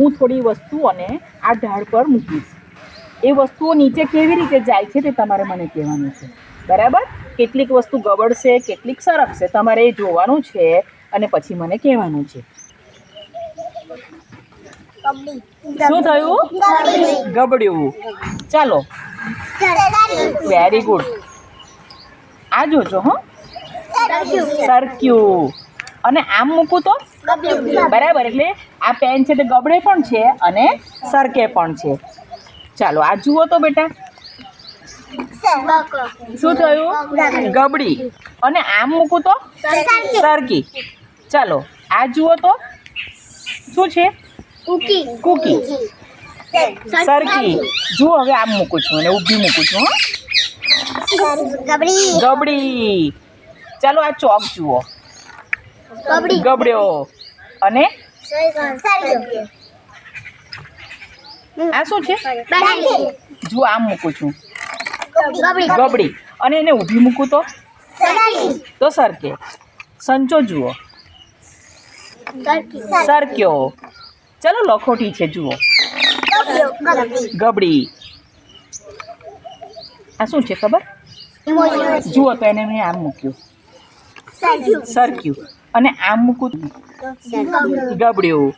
હું થોડી વસ્તુઓને આ ઢાળ પર મૂકીશ. એ વસ્તુઓ નીચે કેવી રીતે જાય છે તે તમારે મને કહેવાનું છે. બરાબર? કેટલીક વસ્તુ ગબડશે કેટલીક સરકશે તમારે એ જોવાનું છે અને પછી મને કહેવાનું છે. શું થયું? ગબડ્યું. ચાલો. વેરી ગુડ આ જોજો હો. સરક્યું. અને આમ મૂકું તો? બરાબર એટલે આ પેન છે તે ગબડે પણ છે અને સરકે પણ છે. ચાલો આ જુઓ તો બેટા. શું થયું? ગબડી. અને આમ મૂકું તો સરકી. ચાલો આ જુઓ તો. શું છે? કૂકી. સરકી. જુઓ હવે આમ મૂકું છું અને ઊભી મૂકું છું હો. ગબડી. ચાલો આ ચોક જુઓ. ગબડ્યો. અને? આ શું છે? જુઓ આમ મૂકું છું. ગબડી. અને એને ઊભી મૂકું તો? તો સરકે. સંચો જુઓ. સરક્યો. ચલો લખોટી છે જુઓ. ગબડી. આ શું છે ખબર? જુઓ તો એને મેં આમ મૂક્યું. સરક્યું. અને આમ મૂકું ગબડ્યું.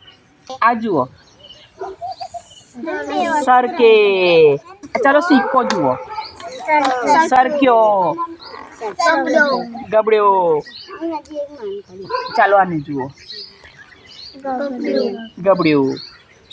આ જુઓ. સરકે ચાલો સિક્કો જુઓ. સરક્યો ગબડ્યો. ચાલો આને જુઓ. ગબડ્યું.